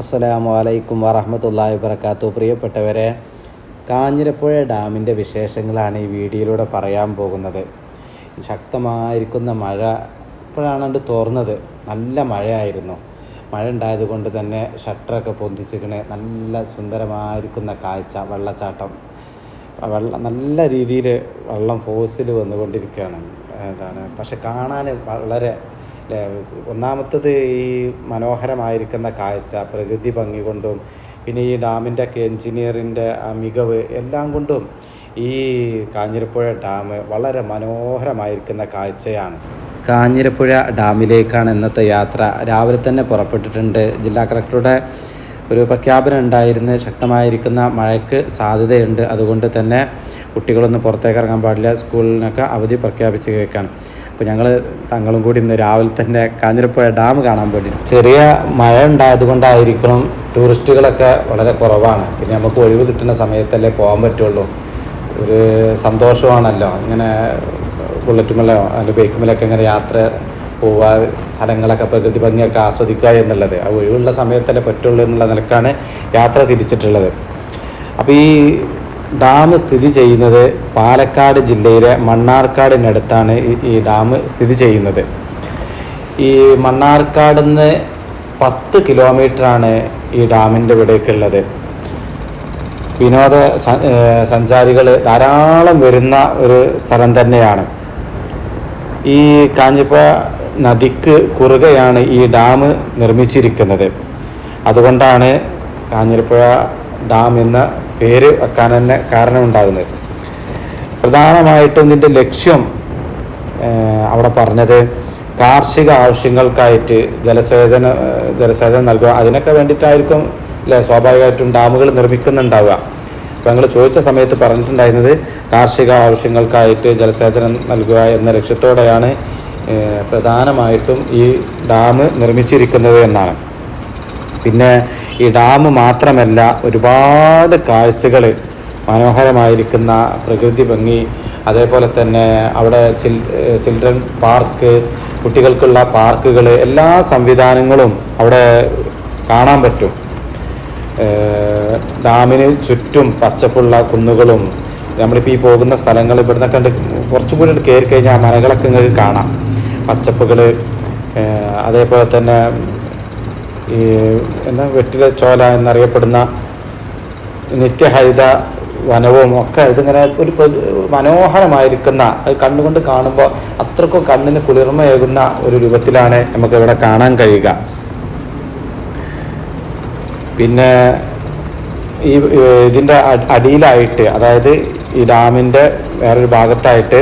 അസ്സലാമു അലൈക്കും വറഹമത്തല്ലാ വബർക്കാത്തു പ്രിയപ്പെട്ടവരെ കാഞ്ഞിരപ്പുഴ ഡാമിന്റെ വിശേഷങ്ങളാണ് ഈ വീഡിയോയിലൂടെ പറയാൻ പോകുന്നത്. ശക്തമായിരിക്കുന്ന മഴ ഇപ്പോഴാണ് തോർന്നത്. നല്ല മഴയായിരുന്നു. മഴ ഉണ്ടായത് കൊണ്ട് തന്നെ ഷട്ടറൊക്കെ പൊന്തിച്ചിക്കണ് നല്ല സുന്ദരമായിരിക്കുന്ന കാഴ്ച വെള്ളച്ചാട്ടം. വെള്ളം നല്ല രീതിയിൽ വെള്ളം ഫോഴ്സിൽ വന്നുകൊണ്ടിരിക്കുകയാണ്. എന്താണ് പക്ഷെ കാണാൻ വളരെ ഒന്നാമത്തത് ഈ മനോഹരമായിരിക്കുന്ന കാഴ്ച പ്രകൃതി ഭംഗി കൊണ്ടും പിന്നെ ഈ ഡാമിന്റെ ഒക്കെ എൻജിനീയറിന്റെ ആ മികവ് എല്ലാം കൊണ്ടും ഈ കാഞ്ഞിരപ്പുഴ ഡാം വളരെ മനോഹരമായിരിക്കുന്ന കാഴ്ചയാണ്. കാഞ്ഞിരപ്പുഴ ഡാമിലേക്കാണ് ഇന്നത്തെ യാത്ര. രാവിലെ തന്നെ പുറപ്പെട്ടിട്ടുണ്ട്. ജില്ലാ കളക്ടറുടെ ഒരു പ്രഖ്യാപനം ഉണ്ടായിരുന്നു. ശക്തമായിരിക്കുന്ന മഴയ്ക്ക് സാധ്യതയുണ്ട്. അതുകൊണ്ട് തന്നെ കുട്ടികളൊന്നും പുറത്തേക്ക് ഇറങ്ങാൻ പാടില്ല. സ്കൂളിനൊക്കെ അവധി പ്രഖ്യാപിച്ച് കേൾക്കാണ് അപ്പോൾ ഞങ്ങൾ തങ്ങളും കൂടി ഇന്ന് രാവിലെ തന്നെ കാഞ്ഞിരപ്പുഴ ഡാം കാണാൻ വേണ്ടി. ചെറിയ മഴ ഉണ്ടായത് കൊണ്ടായിരിക്കണം ടൂറിസ്റ്റുകളൊക്കെ വളരെ കുറവാണ്. പിന്നെ നമുക്ക് ഒഴിവ് കിട്ടുന്ന സമയത്തല്ലേ പോകാൻ പറ്റുള്ളൂ. ഒരു സന്തോഷമാണല്ലോ. ഇങ്ങനെ ബുള്ളറ്റ് ബുള്ളറ്റുമല്ലോ അതിന്റെ ബൈക്കുമലൊക്കെ ഇങ്ങനെ യാത്ര പോവുക സ്ഥലങ്ങളൊക്കെ പ്രകൃതി ഭംഗിയൊക്കെ ആസ്വദിക്കുക എന്നുള്ളത്. ആ ഒഴിവുള്ള സമയത്തല്ലേ പറ്റുള്ളൂ എന്നുള്ള നിലക്കാണ് യാത്ര തിരിച്ചിട്ടുള്ളത്. അപ്പോൾ ഈ ഡാം സ്ഥിതി ചെയ്യുന്നത് പാലക്കാട് ജില്ലയിലെ മണ്ണാർക്കാടിനടുത്താണ് ഈ ഡാം സ്ഥിതി ചെയ്യുന്നത്. ഈ മണ്ണാർക്കാട് നിന്ന് പത്ത് കിലോമീറ്ററാണ് ഈ ഡാമിന്റെ ഇവിടേക്കുള്ളത്. വിനോദ സഞ്ചാരികൾ ധാരാളം വരുന്ന ഒരു സ്ഥലം തന്നെയാണ്. ഈ കാഞ്ഞിപ്പുഴ നദിക്ക് കുറുകയാണ് ഈ ഡാം നിർമ്മിച്ചിരിക്കുന്നത്. അതുകൊണ്ടാണ് കാഞ്ഞിരപ്പുഴ ഡാം എന്ന പേര് വെക്കാൻ തന്നെ കാരണമുണ്ടാകുന്നത്. പ്രധാനമായിട്ടും ഇതിന്റെ ലക്ഷ്യം അവിടെ പറഞ്ഞത് കാർഷിക ആവശ്യങ്ങൾക്കായിട്ട് ജലസേചന ജലസേചനം നൽകുക. അതിനൊക്കെ വേണ്ടിയിട്ടായിരിക്കും അല്ലേ സ്വാഭാവികമായിട്ടും ഡാമുകൾ നിർമ്മിക്കുന്നുണ്ടാവുക. അപ്പോൾ ഞങ്ങൾ ചോദിച്ച സമയത്ത് പറഞ്ഞിട്ടുണ്ടായിരുന്നത് കാർഷിക ആവശ്യങ്ങൾക്കായിട്ട് ജലസേചനം നൽകുക എന്ന ലക്ഷ്യത്തോടെയാണ് പ്രധാനമായിട്ടും ഈ ഡാം നിർമ്മിച്ചിരിക്കുന്നത് എന്നാണ്. പിന്നെ ഈ ഡാം മാത്രമല്ല ഒരുപാട് കാഴ്ചകൾ മനോഹരമായിരിക്കുന്ന പ്രകൃതി ഭംഗി. അതേപോലെ തന്നെ അവിടെ ചിൽ ചിൽഡ്രൻ പാർക്ക് കുട്ടികൾക്കുള്ള പാർക്കുകൾ എല്ലാ സംവിധാനങ്ങളും അവിടെ കാണാൻ പറ്റും. ഡാമിന് ചുറ്റും പച്ചപ്പുള്ള കുന്നുകളും നമ്മളിപ്പോൾ ഈ പോകുന്ന സ്ഥലങ്ങൾ ഇവിടുന്ന് കണ്ട് കുറച്ചും കൂടി കയറി കഴിഞ്ഞാൽ മലകളൊക്കെ നിങ്ങൾക്ക് കാണാം. പച്ചപ്പുകൾ അതേപോലെ തന്നെ ഈ എന്താ വെറ്റില ചോല എന്നറിയപ്പെടുന്ന നിത്യഹരിത വനവും ഒക്കെ ഇതിങ്ങനെ ഒരു മനോഹരമായിരിക്കുന്ന അത് കണ്ണുകൊണ്ട് കാണുമ്പോൾ അത്രക്കും കണ്ണിന് കുളിർമയേകുന്ന ഒരു രൂപത്തിലാണ് നമുക്ക് ഇവിടെ കാണാൻ കഴിയുക. പിന്നെ ഈ ഇതിന്റെ അടിയിലായിട്ട് അതായത് ഈ ഡാമിന്റെ വേറൊരു ഭാഗത്തായിട്ട്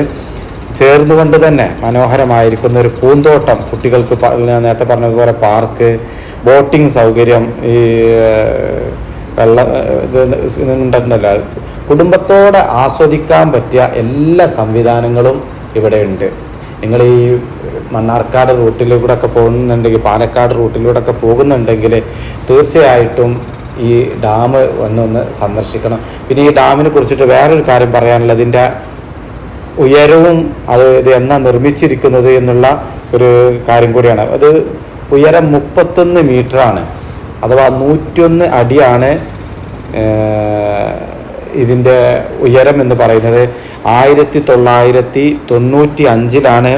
ചേർന്നുകൊണ്ട് തന്നെ മനോഹരമായിരിക്കുന്ന ഒരു പൂന്തോട്ടം കുട്ടികൾക്ക് നേരത്തെ പറഞ്ഞതുപോലെ പാർക്ക് ബോട്ടിംഗ് സൗകര്യം ഈ വെള്ള ഇത് ഉണ്ടല്ലോ കുടുംബത്തോടെ ആസ്വദിക്കാൻ പറ്റിയ എല്ലാ സംവിധാനങ്ങളും ഇവിടെ ഉണ്ട്. നിങ്ങൾ ഈ മണ്ണാർക്കാട് റൂട്ടിലൂടെ ഒക്കെ പോകുന്നുണ്ടെങ്കിൽ പാലക്കാട് റൂട്ടിലൂടെ ഒക്കെ പോകുന്നുണ്ടെങ്കിൽ തീർച്ചയായിട്ടും ഈ ഡാം വന്നൊന്ന് സന്ദർശിക്കണം. പിന്നെ ഈ ഡാമിനെ കുറിച്ചിട്ട് വേറൊരു കാര്യം പറയാനുള്ളത് ഇതിന്റെ ഉയരവും അത് ഇത് എന്നാ നിർമ്മിച്ചിരിക്കുന്നത് എന്നുള്ള ഒരു കാര്യം കൂടിയാണ്. അത് ഉയരം മുപ്പത്തൊന്ന് മീറ്ററാണ്. അഥവാ നൂറ്റൊന്ന് അടിയാണ് ഇതിന്റെ ഉയരം എന്ന് പറയുന്നത്. ആയിരത്തി തൊള്ളായിരത്തി തൊണ്ണൂറ്റി അഞ്ചിലാണ്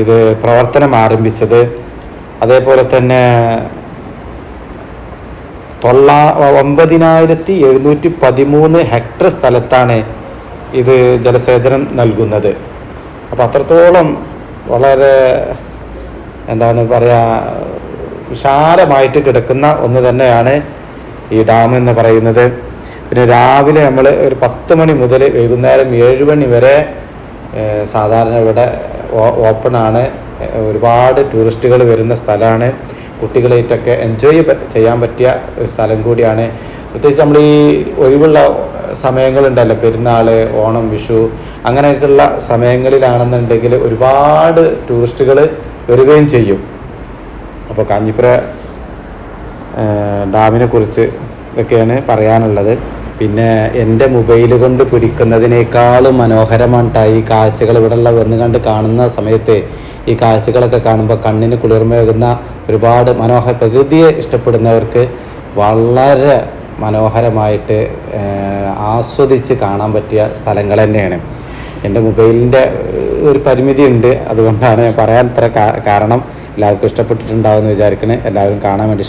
ഇത് പ്രവർത്തനം ആരംഭിച്ചത്. അതേപോലെ തന്നെ തൊള്ളാ ഒമ്പതിനായിരത്തി എഴുന്നൂറ്റി പതിമൂന്ന് ഹെക്ടർ സ്ഥലത്താണ് ഇത് ജലസേചനം നൽകുന്നത്. അപ്പോൾ അത്രത്തോളം വളരെ എന്താണ് പറയുക വിശാലമായിട്ട് കിടക്കുന്ന ഒന്ന് തന്നെയാണ് ഈ ഡാം എന്ന് പറയുന്നത്. പിന്നെ രാവിലെ നമ്മൾ ഒരു പത്ത് മണി മുതൽ വൈകുന്നേരം ഏഴ് മണി വരെ സാധാരണ ഇവിടെ ഓപ്പൺ ആണ്. ഒരുപാട് ടൂറിസ്റ്റുകൾ വരുന്ന സ്ഥലമാണ് കുട്ടികളായിട്ടൊക്കെ എൻജോയ് ചെയ്യാൻ പറ്റിയ ഒരു സ്ഥലം കൂടിയാണ്. പ്രത്യേകിച്ച് നമ്മൾ ഈ ഒഴിവുള്ള സമയങ്ങളുണ്ടല്ലോ. പെരുന്നാൾ ഓണം വിഷു അങ്ങനെയൊക്കെയുള്ള സമയങ്ങളിലാണെന്നുണ്ടെങ്കിൽ ഒരുപാട് ടൂറിസ്റ്റുകൾ വരികയും ചെയ്യും. അപ്പോൾ കാഞ്ഞിപ്പുര ഡാമിനെ കുറിച്ച് ഇതൊക്കെയാണ് പറയാനുള്ളത്. പിന്നെ എന്റെ മൊബൈൽ കൊണ്ട് പിടിക്കുന്നതിനേക്കാളും മനോഹരമായിട്ടായി ഈ കാഴ്ചകൾ ഇവിടെയുള്ള വന്ന് കണ്ട് കാണുന്ന സമയത്ത് ഈ കാഴ്ചകളൊക്കെ കാണുമ്പോൾ കണ്ണിന് കുളിർമയേകുന്ന ഒരുപാട് മനോഹര പ്രകൃതിയെ ഇഷ്ടപ്പെടുന്നവർക്ക് വളരെ മനോഹരമായിട്ട് ആസ്വദിച്ച് കാണാൻ പറ്റിയ സ്ഥലങ്ങൾ തന്നെയാണ്. എന്റെ മൊബൈലിന്റെ ഒരു പരിമിതി ഉണ്ട് അതുകൊണ്ടാണ് ഞാൻ പറയാൻ കാരണം എല്ലാവർക്കും ഇഷ്ടപ്പെട്ടിട്ടുണ്ടാവുമെന്ന് വിചാരിക്കണേ. എല്ലാവരും കാണാൻ വേണ്ടി